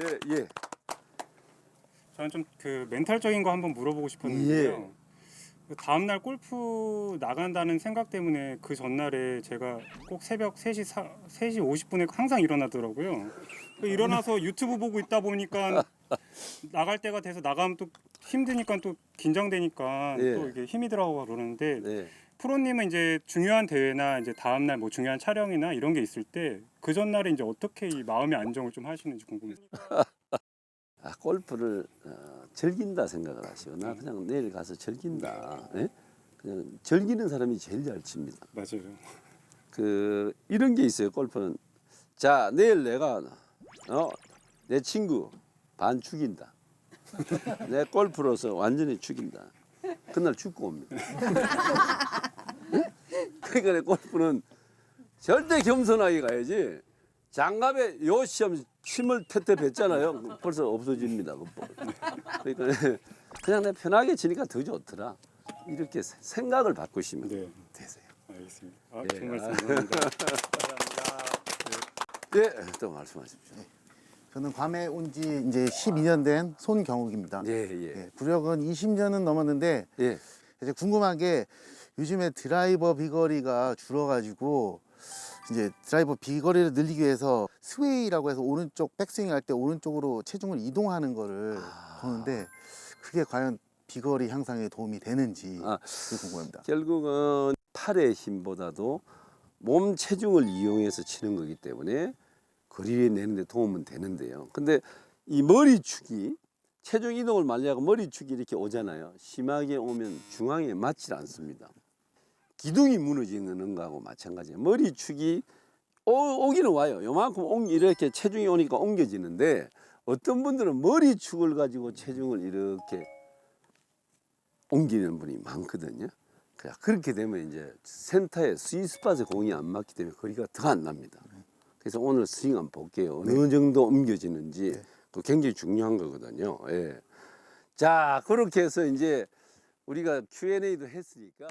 예, 예. 저는 좀 그 멘탈적인 거 한번 물어보고 싶었는데요. 예. 그 다음 날 골프 나간다는 생각 때문에 그 전날에 제가 꼭 새벽 3시 사, 3시 50분에 항상 일어나더라고요. 그 일어나서 유튜브 보고 있다 보니까 나갈 때가 돼서 나가면 또 힘드니까 또 긴장되니까 예. 또 이게 힘이 들어가고 그러는데 네. 프로님은 이제 중요한 대회나 이제 다음 날 뭐 중요한 촬영이나 이런 게 있을 때 그 전날에 이제 어떻게 이 마음의 안정을 좀 하시는지 궁금해요. 아, 골프를 어, 즐긴다 생각을 하시오. 나 그냥 내일 가서 즐긴다. 예? 그냥 즐기는 사람이 제일 잘 칩니다. 맞아요. 그 이런 게 있어요. 골프는 자 내일 내가 어내 친구 반 죽인다. 내 골프로서 완전히 죽인다. 그날 죽고 옵니다. 그러니까 내 골프는 절대 겸손하게 가야지. 장갑에 요 시험 침을 태태 뱉잖아요. 벌써 없어집니다. 그 볼. 그러니까 그냥 내 편하게 치니까 더 좋더라. 이렇게 세- 생각을 바꾸시면 네, 되세요. 알겠습니다. 아, 예. 정말 감사합니다. 네, 또 말씀하십시오. 저는 괌에 온 지 이제 12년 된 손경욱입니다. 예, 예. 예, 구력은 20년은 넘었는데 예. 이제 궁금한 게 요즘에 드라이버 비거리가 줄어가지고 이제 드라이버 비거리를 늘리기 위해서 스웨이라고 해서 오른쪽 백스윙 할 때 오른쪽으로 체중을 이동하는 거를 아. 보는데 그게 과연 비거리 향상에 도움이 되는지 아. 궁금합니다. 결국은 팔의 힘보다도 몸 체중을 이용해서 치는 거기 때문에 거리를 내는데 도움은 되는데요. 근데 이 머리축이 체중 이동을 말려고 머리축이 이렇게 오잖아요. 심하게 오면 중앙에 맞질 않습니다. 기둥이 무너지는 거하고 마찬가지예요. 머리축이 오, 오기는 와요. 요만큼 옮- 이렇게 체중이 오니까 옮겨지는데 어떤 분들은 머리축을 가지고 체중을 이렇게 옮기는 분이 많거든요. 그냥 그렇게 되면 이제 센터에 스위스팟에 공이 안 맞기 때문에 거리가 더 안 납니다. 그래서 오늘 스윙 한번 볼게요. 어느 정도 옮겨지는지 그 굉장히 중요한 거거든요. 예. 자, 그렇게 해서 이제 우리가 Q&A도 했으니까